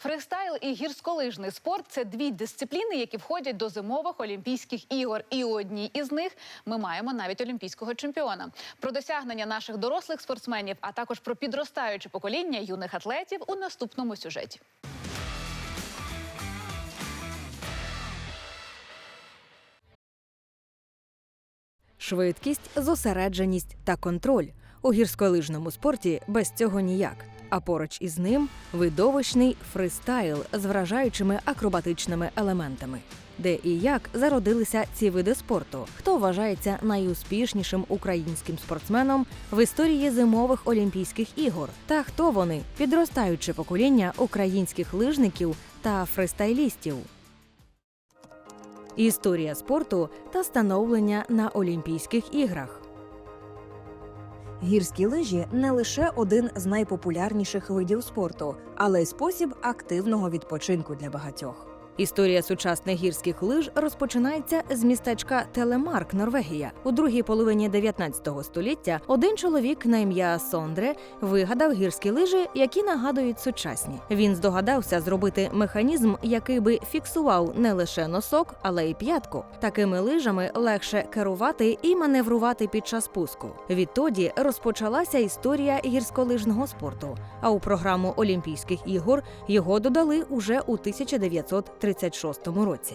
Фристайл і гірськолижний спорт це дві дисципліни, які входять до зимових Олімпійських ігор. І у одній із них ми маємо навіть олімпійського чемпіона. Про досягнення наших дорослих спортсменів, а також про підростаюче покоління юних атлетів у наступному сюжеті. Швидкість, зосередженість та контроль у гірськолижному спорті без цього ніяк. А поруч із ним видовищний фристайл з вражаючими акробатичними елементами. Де і як зародилися ці види спорту? Хто вважається найуспішнішим українським спортсменом в історії зимових Олімпійських ігор? Та хто вони підростаюче покоління українських лижників та фристайлістів? Історія спорту та становлення на Олімпійських іграх. Гірські лижі не лише один з найпопулярніших видів спорту, але й спосіб активного відпочинку для багатьох. Історія сучасних гірських лиж розпочинається з містечка Телемарк, Норвегія. У другій половині 19 століття один чоловік на ім'я Сондре вигадав гірські лижі, які нагадують сучасні. Він здогадався зробити механізм, який би фіксував не лише носок, але й п'ятку. Такими лижами легше керувати і маневрувати під час спуску. Відтоді розпочалася історія гірськолижного спорту. А у програму Олімпійських ігор його додали уже у 1936 році.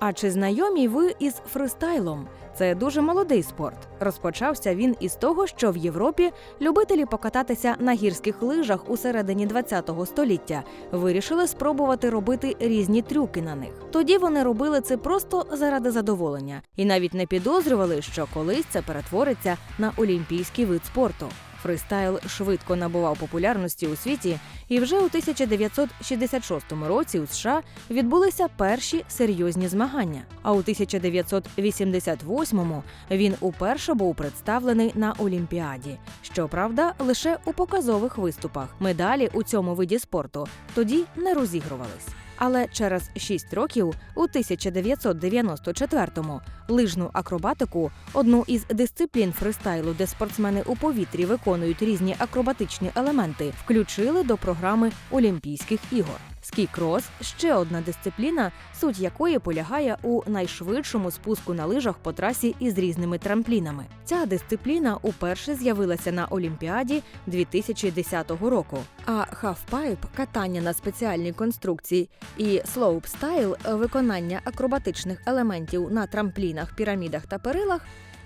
А чи знайомі ви із фристайлом? Це дуже молодий спорт. Розпочався він із того, що в Європі любителі покататися на гірських лижах у середині ХХ століття вирішили спробувати робити різні трюки на них. Тоді вони робили це просто заради задоволення і навіть не підозрювали, що колись це перетвориться на олімпійський вид спорту. Фристайл швидко набував популярності у світі, і вже у 1966 році у США відбулися перші серйозні змагання. А у 1988-му він уперше був представлений на Олімпіаді. Щоправда, лише у показових виступах. Медалі у цьому виді спорту тоді не розігрувались. Але через 6 років, у 1994-му, лижну акробатику, одну із дисциплін фристайлу, де спортсмени у повітрі виконують різні акробатичні елементи, включили до програми Олімпійських ігор. Скі-крос – ще одна дисципліна, суть якої полягає у найшвидшому спуску на лижах по трасі із різними трамплінами. Ця дисципліна уперше з'явилася на Олімпіаді 2010 року. А хафпайп – катання на спеціальній конструкції і слоупстайл – виконання акробатичних елементів на трамплінах, пірамідах та перилах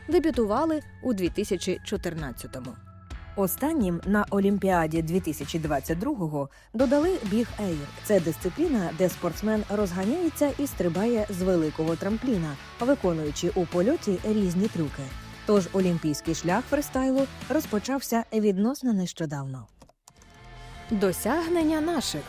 дебютували у 2014-му. Останнім на Олімпіаді 2022-го додали біг ейр. Це дисципліна, де спортсмен розганяється і стрибає з великого трампліна, виконуючи у польоті різні трюки. Тож олімпійський шлях фристайлу розпочався відносно нещодавно. Досягнення наших.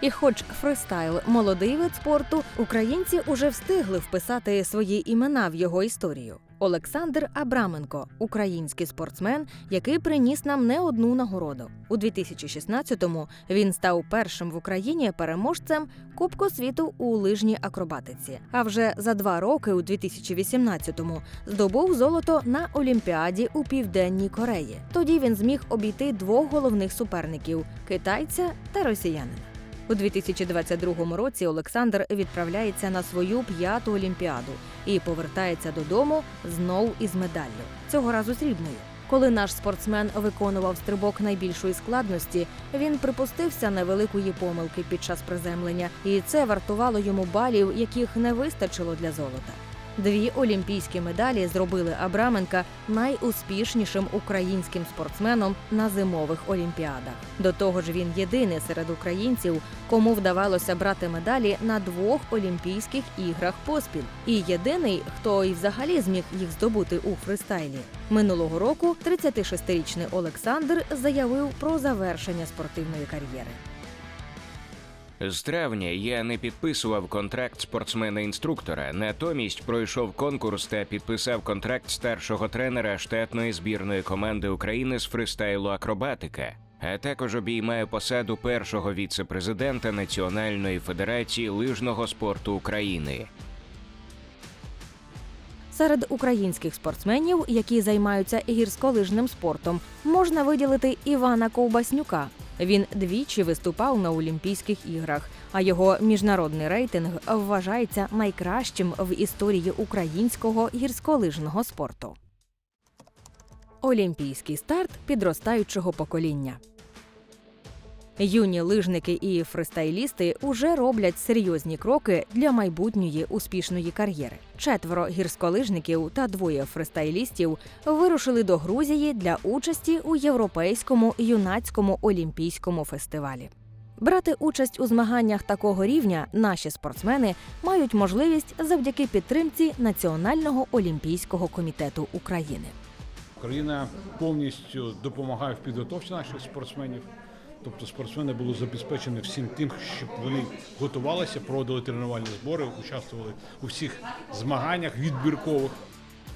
І хоч фристайл молодий вид спорту, українці уже встигли вписати свої імена в його історію. Олександр Абраменко, український спортсмен, який приніс нам не одну нагороду. У 2016-му він став першим в Україні переможцем Кубку світу у лижній акробатиці. А вже за два роки, у 2018-му, здобув золото на Олімпіаді у Південній Кореї. Тоді він зміг обійти двох головних суперників китайця та росіянина. У 2022 році Олександр відправляється на свою п'яту олімпіаду і повертається додому знов із медаллю, цього разу срібною. Коли наш спортсмен виконував стрибок найбільшої складності, він припустився невеликої помилки під час приземлення, і це вартувало йому балів, яких не вистачило для золота. Дві олімпійські медалі зробили Абраменка найуспішнішим українським спортсменом на зимових олімпіадах. До того ж, він єдиний серед українців, кому вдавалося брати медалі на двох олімпійських іграх поспіль, і єдиний, хто і взагалі зміг їх здобути у фристайлі. Минулого року 36-річний Олександр заявив про завершення спортивної кар'єри. З травня я не підписував контракт спортсмена-інструктора, натомість пройшов конкурс та підписав контракт старшого тренера штатної збірної команди України з фристайлу акробатика. А також обіймаю посаду першого віце-президента Національної федерації лижного спорту України. Серед українських спортсменів, які займаються гірськолижним спортом, можна виділити Івана Ковбаснюка. Він двічі виступав на Олімпійських іграх, а його міжнародний рейтинг вважається найкращим в історії українського гірськолижного спорту. Олімпійський старт підростаючого покоління. Юні лижники і фристайлісти уже роблять серйозні кроки для майбутньої успішної кар'єри. Четверо гірськолижників та двоє фристайлістів вирушили до Грузії для участі у європейському юнацькому олімпійському фестивалі. Брати участь у змаганнях такого рівня наші спортсмени мають можливість завдяки підтримці Національного олімпійського комітету України. Україна повністю допомагає в підготовці наших спортсменів. Тобто спортсмени були забезпечені всім тим, щоб вони готувалися, проводили тренувальні збори, участвували у всіх змаганнях відбіркових.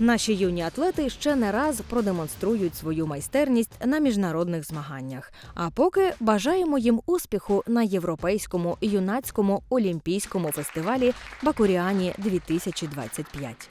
Наші юні атлети ще не раз продемонструють свою майстерність на міжнародних змаганнях. А поки бажаємо їм успіху на європейському юнацькому олімпійському фестивалі Бакуріані 2025.